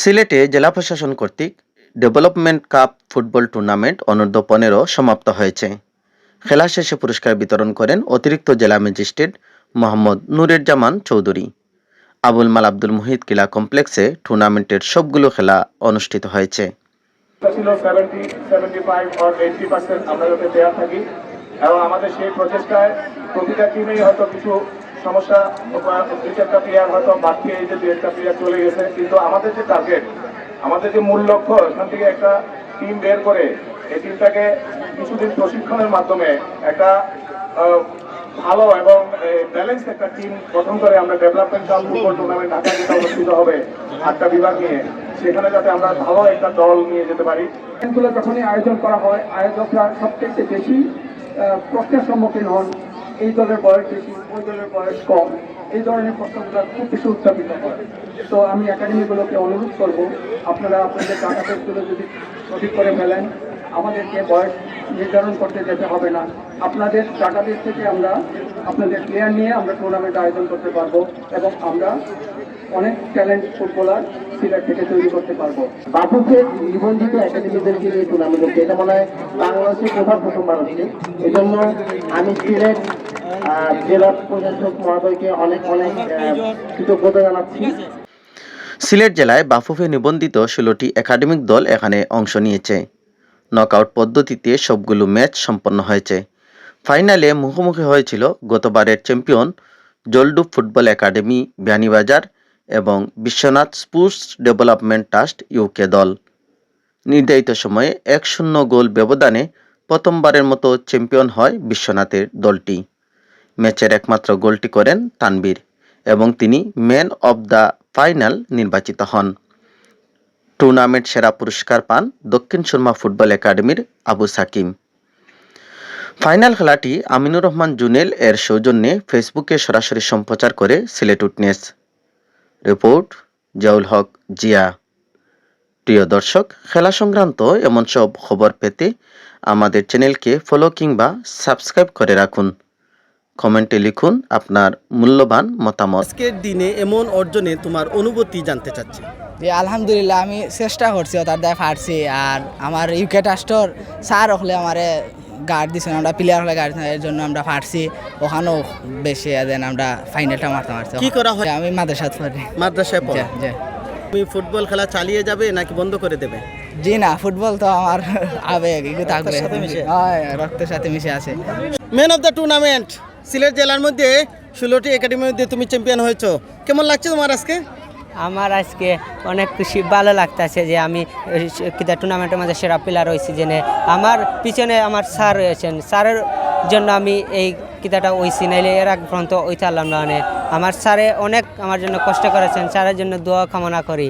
সিলেটে জেলা প্রশাসন কর্তৃক ডেভেলপমেন্ট কাপ ফুটবল টুর্নামেন্ট অনূর্ধ্ব পনেরো সমাপ্ত হয়েছে। খেলা শেষে পুরস্কার বিতরণ করেন অতিরিক্ত জেলা ম্যাজিস্ট্রেট মোহাম্মদ নুরের জামান চৌধুরী। আবুল মাল আব্দুল মুহিত কিলা কমপ্লেক্সে টুর্নামেন্টের সবগুলো খেলা অনুষ্ঠিত হয়েছে। আমরা যাতে দেওয়া থাকি। এবং আমাদের সেই প্রচেষ্টায় প্রতিটা টিমেই হয়তো কিছু সমস্যা দুই চারটা প্লেয়ার হয়তো বাড়তি এই যে দুই একটা প্লেয়ার চলে গেছে, কিন্তু আমাদের যে টার্গেট আমাদের যে মূল লক্ষ্য, এখান থেকে একটা টিম বের করে এই টিমটাকে কিছুদিন প্রশিক্ষণের মাধ্যমে একটা ভালো এবং ব্যালেন্স একটা টিম গঠন করে আমরা development cup football tournament Dhaka যেটা অনুষ্ঠিত হবে, আটটা বিভাগ নিয়ে, সেখানে যাতে আমরা ভালো একটা দল নিয়ে যেতে পারি। এগুলো যখনই আয়োজন করা হয়, আয়োজকরা সবচেয়ে বেশি প্রশ্নের সম্মুখীন হন। এই দলের বয়স বেশি, ওই দলের বয়স কম। এই ধরনের প্রশ্নগুলো খুব বেশি উত্থাপিত হয়। তো আমি একাডেমিগুলোকে অনুরোধ করব, আপনারা আপনাদের ডাটাবেসগুলো যদি সঠিক করে ফেলেন, আমাদেরকে বয়স নির্ধারণ করতে যেতে হবে না। আপনাদের ডাটাবেস থেকে আমরা, আপনাদের প্লেয়ার নিয়ে আমরা টুর্নামেন্ট আয়োজন করতে পারব এবং আমরা অনেক ট্যালেন্ট ফুটবলার সিলেট থেকে তৈরি করতে পারব। বাফুফের নিবন্ধিত একাডেমিদেরকে নিয়ে টুর্নামেন্ট হচ্ছে। এটা মনে হয় বাংলাদেশে প্রথম প্রথমবার হচ্ছে এই জন্য আমি সিলেট জেলা প্রশাসক মহোদয়কে অনেক অনেক কৃতজ্ঞতা জানাচ্ছি। সিলেট জেলায় বাফুফে নিবন্ধিত ষোলোটি একাডেমিক দল এখানে অংশ নিয়েছে। নকআউট পদ্ধতিতে সবগুলো ম্যাচ সম্পন্ন হয়েছে। ফাইনালে মুখোমুখি হয়েছিল গতবারের champion Jaldub football academy, Beanibazar এবং Biswanath sports development trust UK দল। নির্ধারিত সময়ে এক শূন্য গোল ব্যবধানে প্রথমবারের মতো চ্যাম্পিয়ন হয় বিশ্বনাথের দলটি। ম্যাচের একমাত্র গোলটি করেন তানবীর এবং তিনি ম্যান অব দ্য ফাইনাল নির্বাচিত হন। টুর্নামেন্ট সেরা পুরস্কার পান দক্ষিণ সুরমা ফুটবল একাডেমির আবু সাকিম। ফাইনাল খেলাটি আমিনুর রহমান জুনেল এর সৌজন্যে ফেসবুকে সরাসরি সম্প্রচার করে সিলেট উইটনেস রিপোর্ট জাউল হক, জিয়া। প্রিয় দর্শক, খেলা সংক্রান্ত এমন সব খবর পেতে আমাদের চ্যানেলকে ফলো কিংবা সাবস্ক্রাইব করে রাখুন। কমেন্টে লিখুন আপনার মূল্যবান মতামত। আজকের দিনে এমন অর্জনে তোমার অনুভূতি জানতে চাচ্ছি। যে আলহামদুলিল্লাহ আমি চেষ্টা করছি তার দায় পারছি আর আমার ইউকে টাস্টর স্যার হলে আমারে গার্ড দিছেন আমরা প্লেয়ার হলে গার্ড এর জন্য আমরা পারছি। ওখানেও বেশি দেন আমরা ফাইনালটা মারতে পারছি। কি করা হয়? আমি মাদ্রাসা পড়ি। মাদ্রাসায় পড়ো। তুমি ফুটবল খেলা চালিয়ে যাবে নাকি বন্ধ করে দেবে? জি না ফুটবল তো আমার আবেগ থাকবে সাথে মিশে? হয়, রক্তের সাথে মিশে আছে। Man of the tournament Sylhet জেলার মধ্যে ষোলোটি একাডেমির মধ্যে তুমি চ্যাম্পিয়ন হয়েছো। কেমন লাগছে তোমার আজকে? আমার আজকে অনেক খুশি, ভালো লাগতেছে যে আমি কিতা টুর্নামেন্টের মধ্যে সেরা প্লেয়ার হয়েছি জেনে। আমার পিছনে আমার স্যার রয়েছেন। স্যারের জন্য আমি এই কিতাটা হইছি নাইলে এর আগ পর্যন্ত ওইতে আল্লাহ আমার স্যারে অনেক আমার জন্য কষ্ট করেছেন। স্যারের জন্য দোয়া কামনা করি।